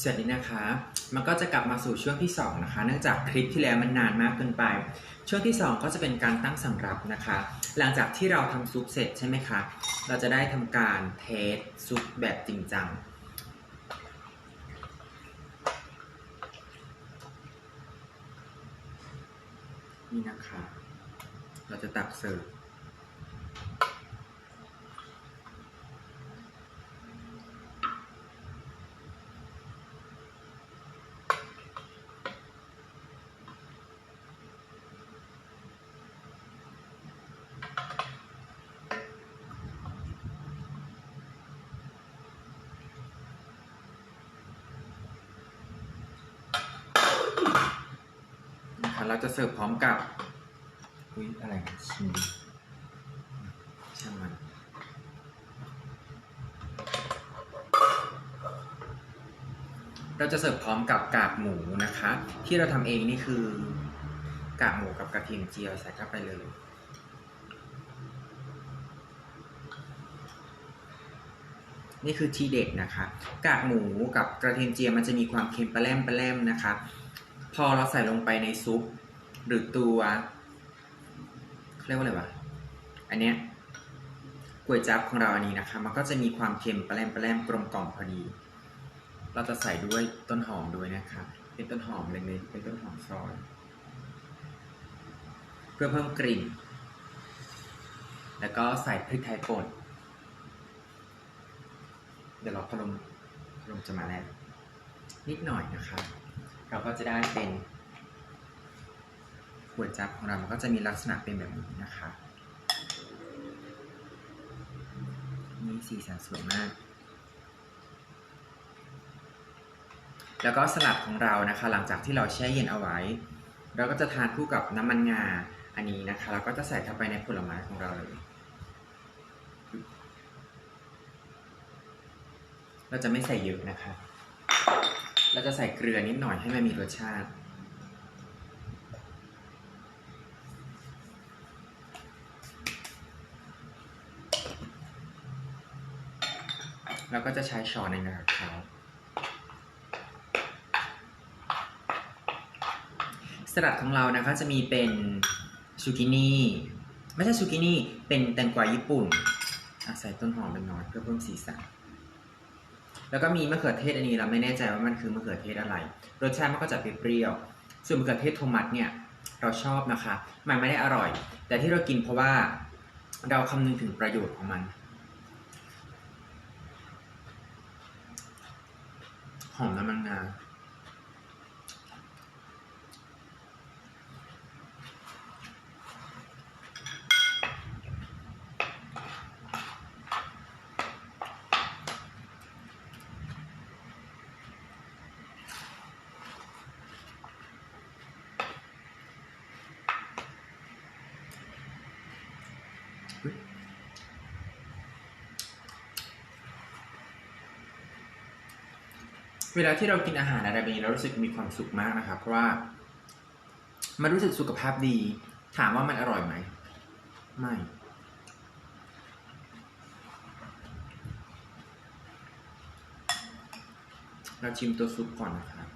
สวัสดีนะคะ มันก็จะกลับมาสู่ช่วงที่ 2 นะคะ เนื่องจากคลิปที่แล้วมันนานมากเกินไป ช่วงที่ 2 ก็จะเป็นการตั้งสำรับนะคะ หลังจากที่เราทำซุปเสร็จใช่ไหมคะ เราจะได้ทำการเทสซุปแบบจริงจังนี่นะคะ เราจะตักเสิร์ฟ เราจะเสิร์ฟพร้อมกับอุ้ยอะไรชิมช่างมันเราจะเสิร์ฟพร้อมกับกากหมูนะคะ ที่เราทำเองนี่คือกากหมูกับกระเทียมเจียวใส่เข้าไปเลยนี่คือทีเด็ดนะคะ กากหมูกับกระเทียมเจียวมันจะมีความเค็มปลาแรมปลาแรมนะคะ พอเราใส่ลงไปในซุป หรือตัวเขาเรียกว่าอะไรวะ อันเนี้ยก๋วยจั๊บของเราอันนี้นะคะ มันก็จะมีความเค็มปลาแปลาแรมกลมกล่อมพอดี เราจะใส่ด้วยต้นหอมด้วยนะคะ เป็นต้นหอมเล็กๆเป็นต้นหอมซอย เพื่อเพิ่มกลิ่น แล้วก็ใส่พริกไทยป่น เดี๋ยวเราพลมพลมจะมาแล้ว นิดหน่อยนะครับ เราก็จะได้เป็นก๋วยจั๊บของเรา มันก็จะมีลักษณะเป็นแบบนี้นะคะนี่สีสันสวยมาก แล้วก็สลัดของเรานะคะ หลังจากที่เราแช่เย็นเอาไว้ เราก็จะทานคู่กับน้ำมันงาอันนี้นะคะเราก็จะใส่เข้าไปในผลไม้ของเราเลย เราจะไม่ใส่เยอะนะคะ เราจะใส่เกลือนิดหน่อยให้มันมีรสชาติเราก็จะใช้ช้อนในการเขาสลัดของเรานะคะจะมีเป็นซูกินี่ไม่ใช่ซูกินี่เป็นแตงกวาญี่ปุ่นใส่ต้นหอมเป็นน้อยเพื่อเพิ่มสีสัน แล้วก็มีมะเขือเทศอันนี้เราไม่แน่ใจว่ามันคือมะเขือเทศอะไร รสชาติมันก็จะเปรี้ยวส่วนมะเขือเทศโทมัสเนี่ยเราชอบนะคะ มันไม่ได้อร่อย แต่ที่เรากินเพราะว่าเราคำนึงถึงประโยชน์ของมัน หอมน้ำมันงา เวลาที่เรากินอาหารอะไรแบบนี้เรารู้สึกมีความสุขมากนะครับ เพราะว่ามันรู้สึกสุขภาพดี ถามว่ามันอร่อยไหม ไม่ เราชิมตัวซุปก่อนนะครับ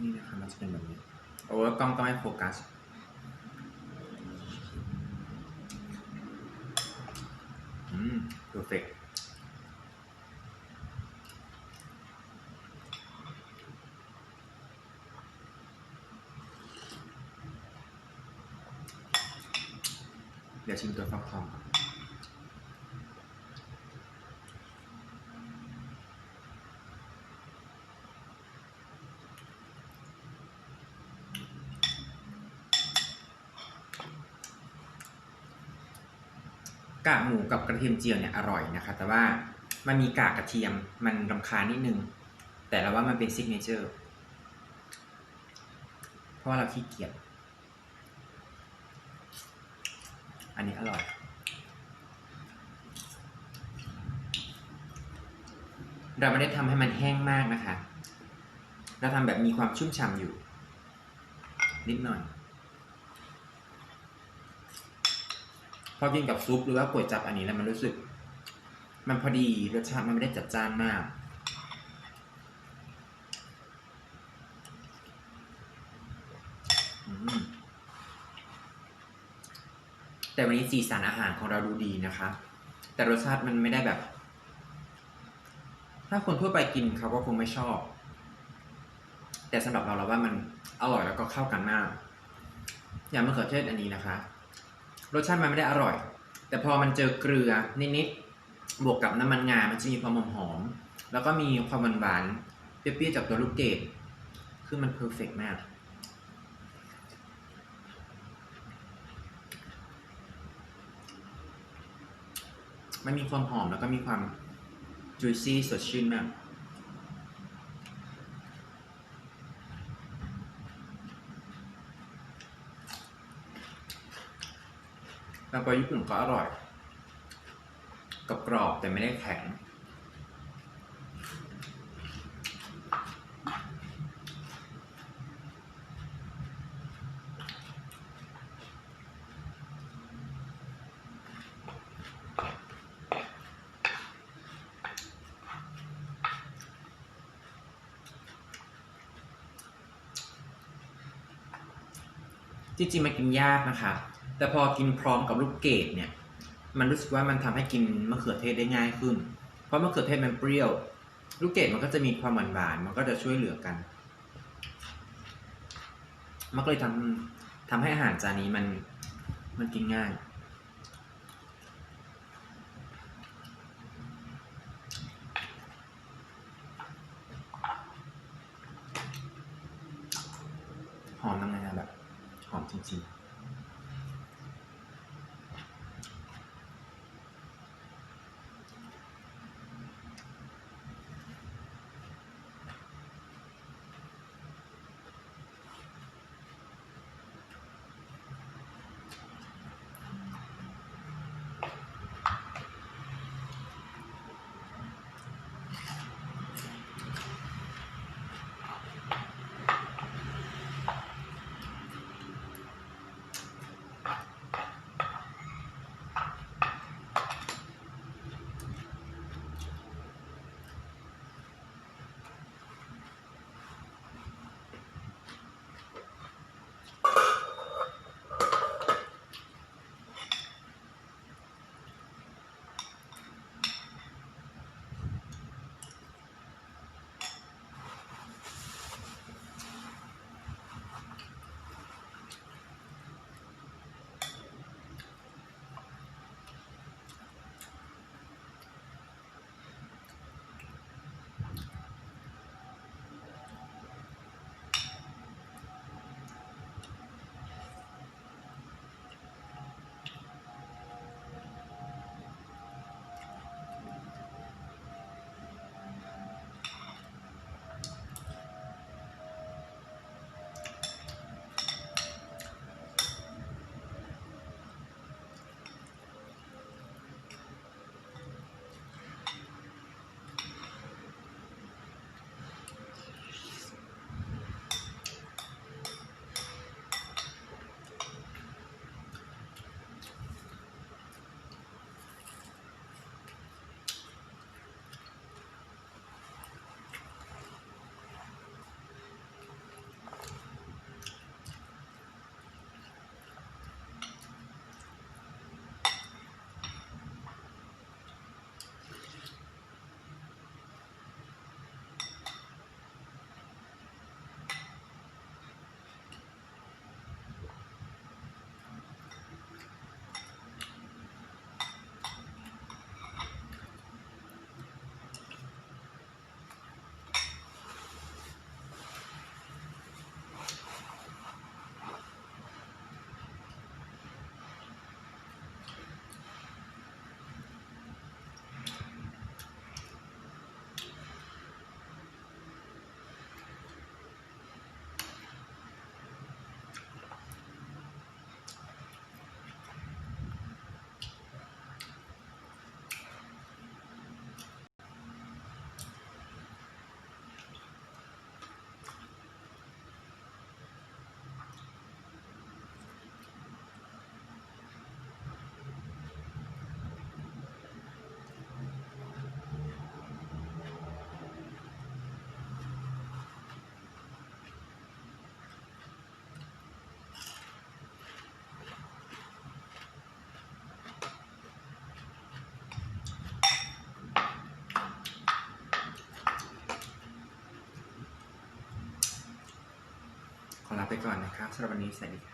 นี่นะครับมันจะเป็นแบบนี้ โอ้กล้องต้องให้โฟกัส อื ม perfect เดี๋ยวชิมตัวฟักทองก่อน หมูกับกระเทียมเจียวเนี่ยอร่อยนะคะ แต่ว่ามันมีกากกระเทียมมันรำคาญนิดนึง แต่เราว่ามันเป็นซิกเนเจอร์เพราะว่าเราขี้เกียจอันนี้อร่อย เราไม่ได้ทำให้มันแห้งมากนะคะ เราทำแบบมีความชุ่มฉ่ำอยู่ นิดหน่อย พอกินกับซุปหรือว่าก๋วยจับอันนี้แล้วมันรู้สึก มันพอดีรสชาติมันไม่ได้จัดจ้านมาก แต่วันนี้สีสันอาหารของเราดูดีนะคะ แต่รสชาติมันไม่ได้แบบ ถ้าคนทั่วไปกินเขาก็คงไม่ชอบ แต่สำหรับเราเราว่ามันอร่อยแล้วก็เข้ากันมากอย่างมะเขือเทศอันนี้นะคะ รสชาติมันไม่ได้อร่อย แต่พอมันเจอเกลือนิดๆบวกกับน้ำมันงา มันจะมีความหอมๆแล้วก็มีความหวานๆเปรี้ยวๆจากตัวลูกเกดคือมันเพอร์เฟกมากมันมีความหอมแล้วก็มีความ juicy สดชื่นมาก แตงกวาญี่ปุ่นก็อร่อยกับกรอบแต่ไม่ได้แข็ง จริงๆมันกินยากนะคะ แต่พอกินพร้อมกับลูกเกดเนี่ย มันรู้สึกว่ามันทำให้กินมะเขือเทศได้ง่ายขึ้น เพราะมะเขือเทศมันเปรี้ยว ลูกเกดมันก็จะมีความหวานหวานมันก็จะช่วยเหลือกัน มันก็เลยทำทำให้อาหารจานนี้มันมันกินง่าย หอมน้ำมันแบบหอมจริงๆ ก่อนนะครับสำหรับวันนี้สวัสดีครับ